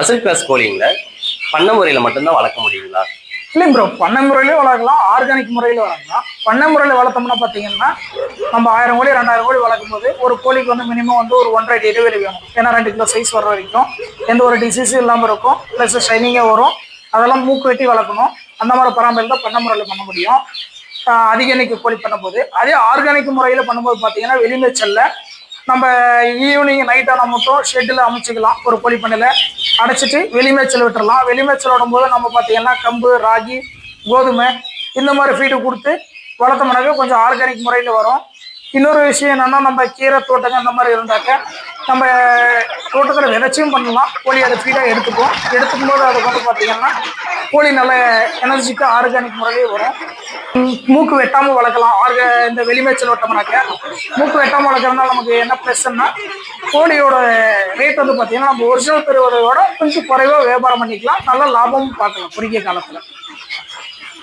அசல் கிளாஸ் கோழிங்கள பண்ண முறையில் மட்டும்தான் வளர்க்க முடியுங்களா? இல்லைங்க ப்ரோ பண்ணை முறையிலையும் வளர்க்கலாம் ஆர்கானிக் முறையில வளர்க்கலாம். பண்ணை முறையில் வளர்த்தோம்னா பார்த்தீங்கன்னா நம்ம ஆயிரம் கோழி ரெண்டாயிரம் கோழி வளர்க்கும் போது ஒரு கோழிக்கு வந்து மினிமம் வந்து ஒரு ஒன்றரை அடி இடைவெளி வேணும் ஏன்னா ரெண்டு கிலோ சைஸ் வர வரைக்கும் எந்த ஒரு டிசீஸும் இல்லாமல் இருக்கும். ப்ளஸ் ஷைனிங்காக வரும். அதெல்லாம் மூக்கு வெட்டி வளர்க்கணும். அந்த மாதிரி பராமரிப்பு தான் பண்ண முறையில் பண்ண முடியும். அதிக எண்ணிக்கை கோழி பண்ணும்போது அதே ஆர்கானிக் முறையில் பண்ணும்போது பார்த்தீங்கன்னா வெளிமேச்சலில் நம்ம ஈவினிங் நைட்டாக ஆனால் மட்டும் ஷெட்டில் அமைச்சிக்கலாம். ஒரு கோழி பண்ணையில் அடைச்சிட்டு வெளிமேய்ச்சல் விட்டுறலாம். வெளிமேய்ச்சல் விடும்போது நம்ம பார்த்தீங்கன்னா கம்பு ராகி கோதுமை இந்த மாதிரி ஃபீடு கொடுத்து வளர்த்தோம்னாக்க கொஞ்சம் ஆர்கானிக் முறையில் வரும். இன்னொரு விஷயம் என்னென்னா நம்ம கீரை தோட்டங்கள் அந்த மாதிரி இருந்தாக்க நம்ம தோட்டத்தில் விதைச்சியும் பண்ணலாம். கோழி அதை ஃபீடாக எடுத்துக்கும் எடுத்துக்கும் போது அதுக்கு வந்து பார்த்திங்கன்னா கோழி நல்ல எனர்ஜிக்காக ஆர்கானிக் முறையிலே வரும். மூக்கு வெட்டாமல் வளர்க்கலாம். ஆர்க இந்த வெளிமேச்சல் வட்டம்னாக்க மூக்கு வெட்டாமல் வளர்க்குறதுனால நமக்கு என்ன ப்ளஸ்ன்னா கோழியோட ரேட் வந்து பார்த்திங்கன்னா நம்ம ஒரிஜினல் பெறுவதோட கொஞ்சம் குறைவாக வியாபாரம் பண்ணிக்கலாம். நல்ல லாபமும் பார்க்கலாம். குறுகிய காலத்தில்.